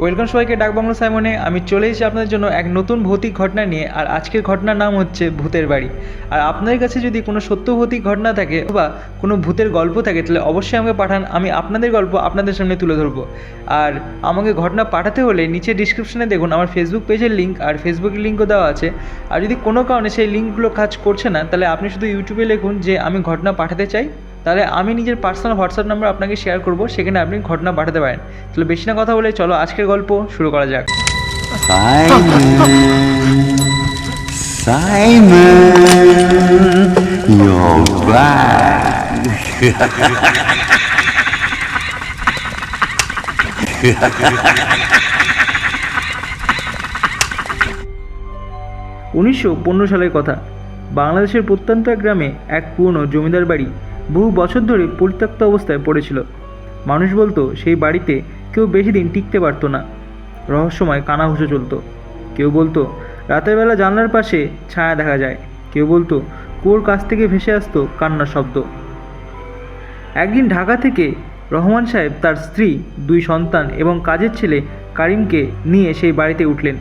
Welcome সবাইকে ডাকবাংলো সাইমনে। আমি চলে এসেছি আপনাদের জন্য এক নতুন ভৌতিক ঘটনা নিয়ে, আর আজকের ঘটনার নাম হচ্ছে ভূতের বাড়ি। আর আপনাদের কাছে যদি কোনো সত্য ভৌতিক ঘটনা থাকে বা কোনো ভূতের গল্প থাকে, তাহলে অবশ্যই আমাকে পাঠান, আমি আপনাদের গল্প আপনাদের সামনে তুলে ধরবো। আর আমাকে ঘটনা পাঠাতে হলে নিচে ডিসক্রিপশনে দেখুন, আমার ফেসবুক পেজের লিঙ্ক আর ফেসবুকের লিঙ্কও দেওয়া আছে। আর যদি কোনো কারণে সেই লিঙ্কগুলো কাজ করছে না, তাহলে আপনি শুধু ইউটিউবে লিখুন যে, আমি ঘটনা পাঠাতে চাই। তাহলে আমি নিজের পার্সোনাল হোয়াটসঅ্যাপ নাম্বার আপনাকে শেয়ার করব, সেখানে আপনি ঘটনা পাঠাতে পারেন তাহলে বেশি না কথা বলে চলো আজকের গল্প শুরু করা যাক. উনিশশো পনেরো সালের কথা বাংলাদেশের প্রত্যন্ত এক গ্রামে এক পুরনো জমিদার বাড়ি বহু বছর ধরে পরিত্যক্ত অবস্থায় পড়েছিল। মানুষ বলতো, সেই বাড়িতে কেউ বেশি দিন টিকতে পারতো না। রহস্যময় কানা কানাঘুষো চলতো। কেউ বলতো, রাতের বেলা জানলার পাশে ছায়া দেখা যায়। কেউ বলতো, কুয়োর কাছ থেকে ভেসে আসতো কান্নার শব্দ। একদিন ঢাকা থেকে রহমান সাহেব তার স্ত্রী, দুই সন্তান এবং কাজের ছেলে কারিমকে নিয়ে সেই বাড়িতে উঠলেন।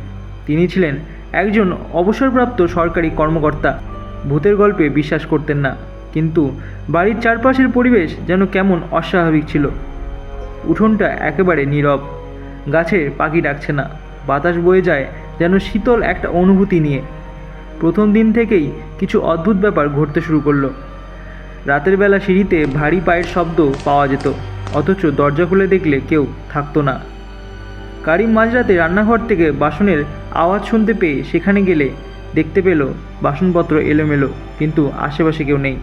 তিনি ছিলেন একজন অবসরপ্রাপ্ত সরকারি কর্মকর্তা। ভূতের গল্পে বিশ্বাস করতেন না। কিন্তু বাড়ির চারপাশের পরিবেশ যেন কেমন অস্বাভাবিক ছিল। উঠোনটা একেবারে নীরব। গাছের পাখি ডাকছে না। বাতাস বয়ে যায় যেন শীতল একটা অনুভূতি নিয়ে। প্রথম দিন থেকেই কিছু অদ্ভুত ব্যাপার ঘটতে শুরু করল। রাতের বেলা সিঁড়িতে ভারী পায়ের শব্দ পাওয়া যেত, অথচ দরজা খুলে দেখলে কেউ থাকতো না। কারিম মাঝরাতে রান্নাঘর থেকে বাসনের আওয়াজ শুনতে পেয়ে সেখানে গেলে দেখতে পেল বাসনপত্র এলোমেলো, কিন্তু আশেপাশে কেউ নেই।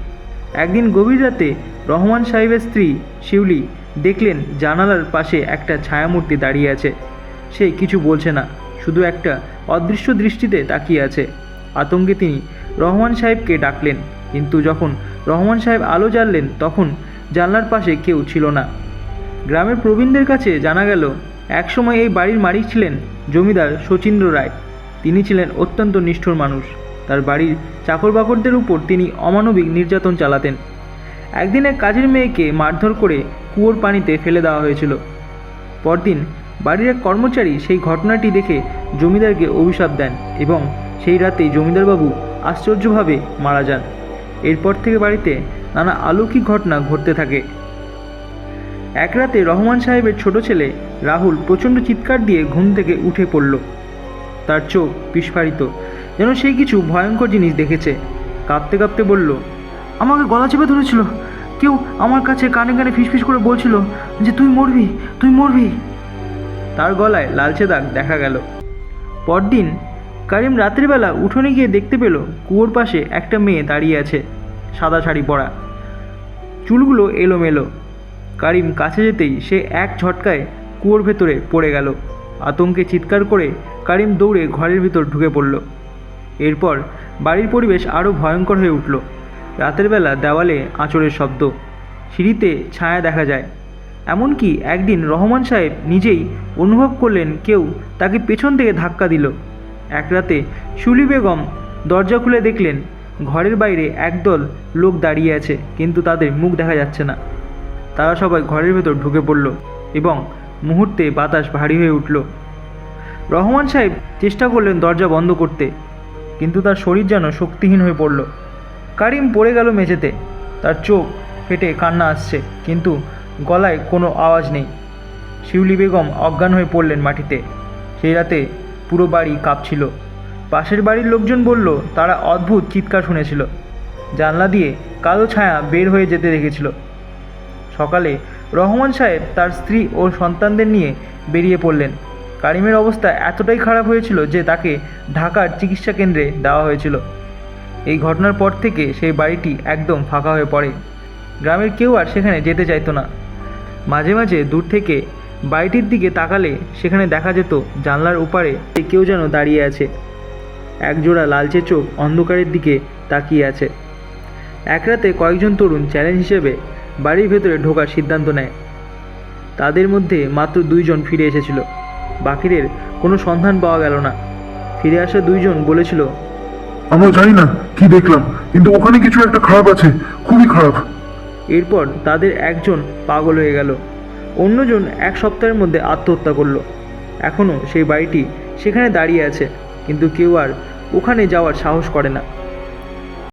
একদিন গভীর রাতে রহমান সাহেবের স্ত্রী শিউলি দেখলেন জানালার পাশে একটা ছায়ামূর্তি দাঁড়িয়ে আছে। সে কিছু বলছে না, শুধু একটা অদৃশ্য দৃষ্টিতে তাকিয়ে আছে। আতঙ্কে তিনি রহমান সাহেবকে ডাকলেন, কিন্তু যখন রহমান সাহেব আলো জ্বাললেন, তখন জানলার পাশে কেউ ছিল না। গ্রামের প্রবীণদের কাছে জানা গেল, একসময় এই বাড়ির মালিক ছিলেন জমিদার শচীন্দ্র রায়। তিনি ছিলেন অত্যন্ত নিষ্ঠুর মানুষ। তার বাড়ির চাকর বাকরদের উপর তিনি অমানবিক নির্যাতন চালাতেন। একদিন এক কাজের মেয়েকে মারধর করে কুয়োর পানিতে ফেলে দেওয়া হয়েছিল। পরদিন বাড়ির এক কর্মচারী সেই ঘটনাটি দেখে জমিদারকে অভিশাপ দেন এবং সেই রাতেই জমিদারবাবু আশ্চর্যভাবে মারা যান। এরপর থেকে বাড়িতে নানা অলৌকিক ঘটনা ঘটতে থাকে। এক রাতে রহমান সাহেবের ছোট ছেলে রাহুল প্রচণ্ড চিৎকার দিয়ে ঘুম থেকে উঠে পড়ল। তার চোখ বিস্ফারিত। যেন সে কিছু ভয়ঙ্কর জিনিস দেখেছে। কাঁপতে কাঁপতে বলল, আমাকে গলা চেপে ধরেছিল। কেউ আমার কাছে কানে কানে ফিসফিস করে বলছিল যে, তুই মরবি তুই মরবি। তার গলায় লালচে দাগ দেখা গেল। পরদিন কারিম রাত্রিবেলা উঠোনে গিয়ে দেখতে পেল কুয়োর পাশে একটা মেয়ে দাঁড়িয়ে আছে, সাদা শাড়ি পরা। চুলগুলো এলোমেলো। কারিম কাছে যেতেই সে এক ঝটকায় কুয়োর ভেতরে পড়ে গেল। আতঙ্কে চিৎকার করে কারিম দৌড়ে ঘরের ভিতর ঢুকে পড়ল। এরপর বাড়ির পরিবেশ আরও ভয়ঙ্কর হয়ে উঠল। রাতের বেলা দেওয়ালে আঁচড়ের শব্দ। সিঁড়িতে ছায়া দেখা যায়। এমনকি একদিন রহমান সাহেব নিজেই অনুভব করলেন কেউ তাকে পেছন থেকে ধাক্কা দিল। এক রাতে শুলি বেগম দরজা খুলে দেখলেন, ঘরের বাইরে একদল লোক দাঁড়িয়ে আছে, কিন্তু তাদের মুখ দেখা যাচ্ছে না। তারা সবাই ঘরের ভেতর ঢুকে পড়ল এবং মুহূর্তে বাতাস ভারী হয়ে উঠল। রহমান সাহেব চেষ্টা করলেন দরজা বন্ধ করতে। কিন্তু তার শরীর যেন শক্তিহীন হয়ে পড়ল। কারিম পড়ে গেল মেঝেতে। তার চোখ ফেটে কান্না আসছে, কিন্তু গলায় কোনো আওয়াজ নেই। শিউলি বেগম অজ্ঞান হয়ে পড়লেন মাটিতে। সেই রাতে পুরো বাড়ি কাঁপছিল। পাশের বাড়ির লোকজন বলল, তারা অদ্ভুত চিৎকার শুনেছিল। জানলা দিয়ে কালো ছায়া বের হয়ে যেতে দেখেছিল। সকালে রহমান সাহেব তার স্ত্রী ও সন্তানদের নিয়ে বেরিয়ে পড়লেন। কারিমের অবস্থা এতটাই খারাপ হয়েছিল যে তাকে ঢাকার চিকিৎসা কেন্দ্রে দেওয়া হয়েছিল। এই ঘটনার পর থেকে সেই বাড়িটি একদম ফাঁকা হয়ে পড়ে। গ্রামের কেউ আর সেখানে যেতে চাইতো না। মাঝে মাঝে দূর থেকে বাড়িটির দিকে তাকালে সেখানে দেখা যেত জানলার ওপারে কেউ যেন দাঁড়িয়ে আছে। একজোড়া লালচে চোখ অন্ধকারের দিকে তাকিয়ে আছে। এক রাতে কয়েকজন তরুণ চ্যালেঞ্জ হিসেবে বাড়ির ভেতরে ঢোকার সিদ্ধান্ত নেয়। তাদের মধ্যে মাত্র দুইজন ফিরে এসেছিল। বাকিদের কোনো সন্ধান পাওয়া গেল না। ফিরে আসা দুইজন বলেছিল আমরা জানি না কি দেখলাম কিন্তু ওখানে কিছু একটা খারাপ আছে খুবই খারাপ। এরপর তাদের একজন পাগল হয়ে গেল। অন্যজন এক সপ্তাহের মধ্যে আত্মহত্যা করল। এখনও সেই বাড়িটি সেখানে দাঁড়িয়ে আছে কিন্তু কেউ আর ওখানে যাওয়ার সাহস করে না।